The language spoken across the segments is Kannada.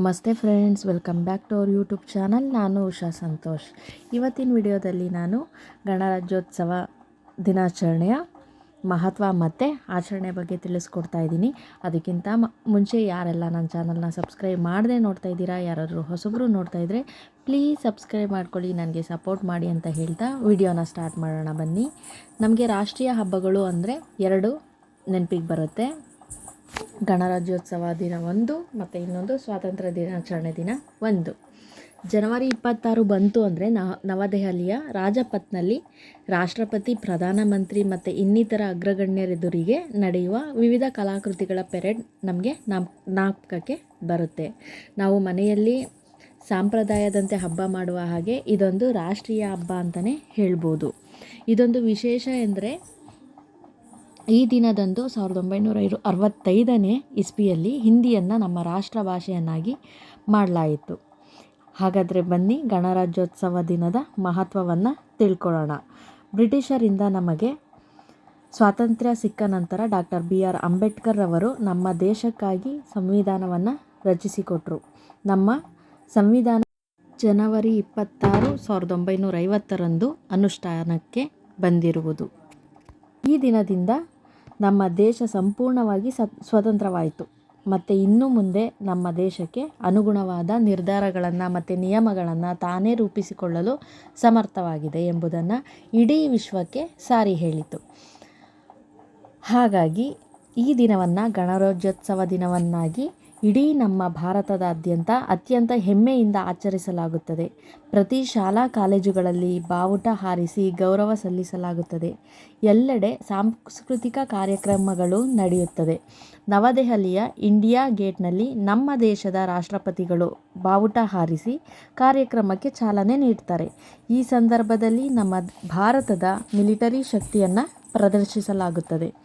ನಮಸ್ತೆ friends, welcome back to our YouTube channel. ನಾನು ಉಷಾ ಸಂತೋಷ್. ಇವತ್ತಿನ ವಿಡಿಯೋದಲ್ಲಿ ನಾನು ಗಣರಾಜ್ಯೋತ್ಸವ ದಿನಾಚರಣೆಯ ಮಹತ್ವ ಮತ್ತು ಆಚರಣೆ ಬಗ್ಗೆ ತಿಳಿಸ್ಕೊಡ್ತಾ ಇದ್ದೀನಿ. ಅದಕ್ಕಿಂತ ಮುಂಚೆ ಯಾರೆಲ್ಲ ನನ್ನ ಚಾನಲ್ನ ಸಬ್ಸ್ಕ್ರೈಬ್ ಮಾಡದೆ ನೋಡ್ತಾ ಇದ್ದೀರಾ, ಯಾರಾದರೂ ಹೊಸಬ್ರು ನೋಡ್ತಾ ಇದ್ದರೆ ಪ್ಲೀಸ್ ಸಬ್ಸ್ಕ್ರೈಬ್ ಮಾಡ್ಕೊಳ್ಳಿ, ನನಗೆ ಸಪೋರ್ಟ್ ಮಾಡಿ ಅಂತ ಹೇಳ್ತಾ ವಿಡಿಯೋನ ಸ್ಟಾರ್ಟ್ ಮಾಡೋಣ ಬನ್ನಿ. ನಮಗೆ ರಾಷ್ಟ್ರೀಯ ಹಬ್ಬಗಳು ಅಂದರೆ ಎರಡು ನೆನಪಿಗೆ ಬರುತ್ತೆ. ಗಣರಾಜ್ಯೋತ್ಸವ ದಿನ ಒಂದು, ಮತ್ತು ಇನ್ನೊಂದು ಸ್ವಾತಂತ್ರ್ಯ ದಿನಾಚರಣೆ ದಿನ ಒಂದು. ಜನವರಿ ಇಪ್ಪತ್ತಾರು ಬಂತು ಅಂದರೆ ನವದೆಹಲಿಯ ರಾಜಪಥ್ನಲ್ಲಿ ರಾಷ್ಟ್ರಪತಿ ಪ್ರಧಾನಮಂತ್ರಿ ಮತ್ತು ಇನ್ನಿತರ ಅಗ್ರಗಣ್ಯರೆದುರಿಗೆ ನಡೆಯುವ ವಿವಿಧ ಕಲಾಕೃತಿಗಳ ಪೆರೇಡ್ ನಮಗೆ ನಾಪಕಕ್ಕೆ ಬರುತ್ತೆ. ನಾವು ಮನೆಯಲ್ಲಿ ಸಾಂಪ್ರದಾಯದಂತೆ ಹಬ್ಬ ಮಾಡುವ ಹಾಗೆ ಇದೊಂದು ರಾಷ್ಟ್ರೀಯ ಹಬ್ಬ ಅಂತಲೇ ಹೇಳ್ಬೋದು. ಇದೊಂದು ವಿಶೇಷ ಎಂದರೆ ಈ ದಿನದಂದು ಸಾವಿರದ ಒಂಬೈನೂರ ಇರು ಅರವತ್ತೈದನೇ ಇಸ್ವಿಯಲ್ಲಿ ಹಿಂದಿಯನ್ನು ನಮ್ಮ ರಾಷ್ಟ್ರ ಭಾಷೆಯನ್ನಾಗಿ ಮಾಡಲಾಯಿತು. ಹಾಗಾದರೆ ಬನ್ನಿ, ಗಣರಾಜ್ಯೋತ್ಸವ ದಿನದ ಮಹತ್ವವನ್ನು ತಿಳ್ಕೊಳ್ಳೋಣ. ಬ್ರಿಟಿಷರಿಂದ ನಮಗೆ ಸ್ವಾತಂತ್ರ್ಯ ಸಿಕ್ಕ ನಂತರ ಡಾಕ್ಟರ್ ಬಿ ಆರ್ ಅಂಬೇಡ್ಕರ್ ಅವರು ನಮ್ಮ ದೇಶಕ್ಕಾಗಿ ಸಂವಿಧಾನವನ್ನು ರಚಿಸಿಕೊಟ್ರು. ನಮ್ಮ ಸಂವಿಧಾನ ಜನವರಿ ಇಪ್ಪತ್ತಾರು, ಸಾವಿರದ ಒಂಬೈನೂರ ಐವತ್ತರಂದು ಅನುಷ್ಠಾನಕ್ಕೆ ಬಂದಿರುವುದು. ಈ ದಿನದಿಂದ ನಮ್ಮ ದೇಶ ಸಂಪೂರ್ಣವಾಗಿ ಸ್ವತಂತ್ರವಾಯಿತು. ಮತ್ತು ಇನ್ನು ಮುಂದೆ ನಮ್ಮ ದೇಶಕ್ಕೆ ಅನುಗುಣವಾದ ನಿರ್ಧಾರಗಳನ್ನು ಮತ್ತು ನಿಯಮಗಳನ್ನು ತಾನೇ ರೂಪಿಸಿಕೊಳ್ಳಲು ಸಮರ್ಥವಾಗಿದೆ ಎಂಬುದನ್ನು ಇಡೀ ವಿಶ್ವಕ್ಕೆ ಸಾರಿ ಹೇಳಿತು. ಹಾಗಾಗಿ ಈ ದಿನವನ್ನು ಗಣರಾಜ್ಯೋತ್ಸವ ದಿನವನ್ನಾಗಿ ಇಡೀ ನಮ್ಮ ಭಾರತದಾದ್ಯಂತ ಅತ್ಯಂತ ಹೆಮ್ಮೆಯಿಂದ ಆಚರಿಸಲಾಗುತ್ತದೆ. ಪ್ರತಿ ಶಾಲಾ ಕಾಲೇಜುಗಳಲ್ಲಿ ಬಾವುಟ ಹಾರಿಸಿ ಗೌರವ ಸಲ್ಲಿಸಲಾಗುತ್ತದೆ. ಎಲ್ಲೆಡೆ ಸಾಂಸ್ಕೃತಿಕ ಕಾರ್ಯಕ್ರಮಗಳು ನಡೆಯುತ್ತದೆ. ನವದೆಹಲಿಯ ಇಂಡಿಯಾ ಗೇಟ್ನಲ್ಲಿ ನಮ್ಮ ದೇಶದ ರಾಷ್ಟ್ರಪತಿಗಳು ಬಾವುಟ ಹಾರಿಸಿ ಕಾರ್ಯಕ್ರಮಕ್ಕೆ ಚಾಲನೆ ನೀಡ್ತಾರೆ. ಈ ಸಂದರ್ಭದಲ್ಲಿ ನಮ್ಮ ಭಾರತದ ಮಿಲಿಟರಿ ಶಕ್ತಿಯನ್ನು ಪ್ರದರ್ಶಿಸಲಾಗುತ್ತದೆ.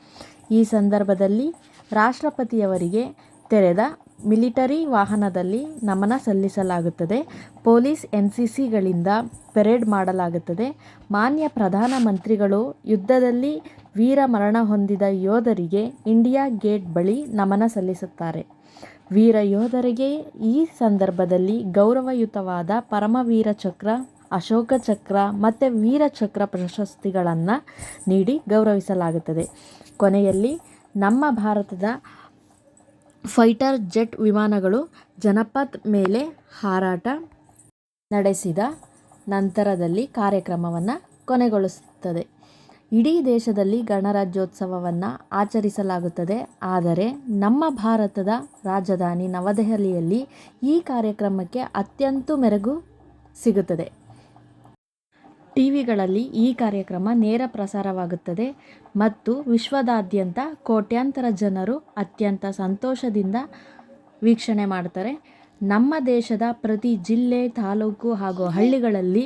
ಈ ಸಂದರ್ಭದಲ್ಲಿ ರಾಷ್ಟ್ರಪತಿಯವರಿಗೆ ತೆರೆದ ಮಿಲಿಟರಿ ವಾಹನದಲ್ಲಿ ನಮನ ಸಲ್ಲಿಸಲಾಗುತ್ತದೆ. ಪೊಲೀಸ್ ಎನ್ ಸಿ ಸಿಗಳಿಂದ ಪೆರೇಡ್ ಮಾಡಲಾಗುತ್ತದೆ. ಮಾನ್ಯ ಪ್ರಧಾನಮಂತ್ರಿಗಳು ಯುದ್ಧದಲ್ಲಿ ವೀರ ಮರಣ ಹೊಂದಿದ ಯೋಧರಿಗೆ ಇಂಡಿಯಾ ಗೇಟ್ ಬಳಿ ನಮನ ಸಲ್ಲಿಸುತ್ತಾರೆ. ವೀರ ಯೋಧರಿಗೆ ಈ ಸಂದರ್ಭದಲ್ಲಿ ಗೌರವಯುತವಾದ ಪರಮವೀರ ಚಕ್ರ ಅಶೋಕ ಚಕ್ರ ಮತ್ತು ವೀರಚಕ್ರ ಪ್ರಶಸ್ತಿಗಳನ್ನು ನೀಡಿ ಗೌರವಿಸಲಾಗುತ್ತದೆ. ಕೊನೆಯಲ್ಲಿ ನಮ್ಮ ಭಾರತದ ಫೈಟರ್ ಜೆಟ್ ವಿಮಾನಗಳು ಜನಪಥ್ ಮೇಲೆ ಹಾರಾಟ ನಡೆಸಿದ ನಂತರದಲ್ಲಿ ಕಾರ್ಯಕ್ರಮವನ್ನು ಕೊನೆಗೊಳಿಸುತ್ತದೆ. ಇಡೀ ದೇಶದಲ್ಲಿ ಗಣರಾಜ್ಯೋತ್ಸವವನ್ನು ಆಚರಿಸಲಾಗುತ್ತದೆ. ಆದರೆ ನಮ್ಮ ಭಾರತದ ರಾಜಧಾನಿ ನವದೆಹಲಿಯಲ್ಲಿ ಈ ಕಾರ್ಯಕ್ರಮಕ್ಕೆ ಅತ್ಯಂತ ಮೆರಗು ಸಿಗುತ್ತದೆ. ಟಿ ವಿಗಳಲ್ಲಿ ಈ ಕಾರ್ಯಕ್ರಮ ನೇರ ಪ್ರಸಾರವಾಗುತ್ತದೆ ಮತ್ತು ವಿಶ್ವದಾದ್ಯಂತ ಕೋಟ್ಯಾಂತರ ಜನರು ಅತ್ಯಂತ ಸಂತೋಷದಿಂದ ವೀಕ್ಷಣೆ ಮಾಡ್ತಾರೆ. ನಮ್ಮ ದೇಶದ ಪ್ರತಿ ಜಿಲ್ಲೆ, ತಾಲೂಕು ಹಾಗೂ ಹಳ್ಳಿಗಳಲ್ಲಿ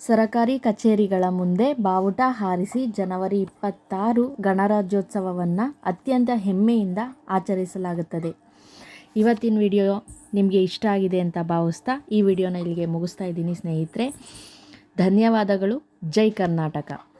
ಸರಕಾರಿ ಕಚೇರಿಗಳ ಮುಂದೆ ಬಾವುಟ ಹಾರಿಸಿ ಜನವರಿ ಇಪ್ಪತ್ತಾರು ಗಣರಾಜ್ಯೋತ್ಸವವನ್ನು ಅತ್ಯಂತ ಹೆಮ್ಮೆಯಿಂದ ಆಚರಿಸಲಾಗುತ್ತದೆ. ಇವತ್ತಿನ ವಿಡಿಯೋ ನಿಮಗೆ ಇಷ್ಟ ಆಗಿದೆ ಅಂತ ಭಾವಿಸ್ತಾ ಈ ವಿಡಿಯೋನ ಇಲ್ಲಿಗೆ ಮುಗಿಸ್ತಾ ಇದ್ದೀನಿ ಸ್ನೇಹಿತರೆ. ಧನ್ಯವಾದಗಳು. ಜೈ ಕರ್ನಾಟಕ.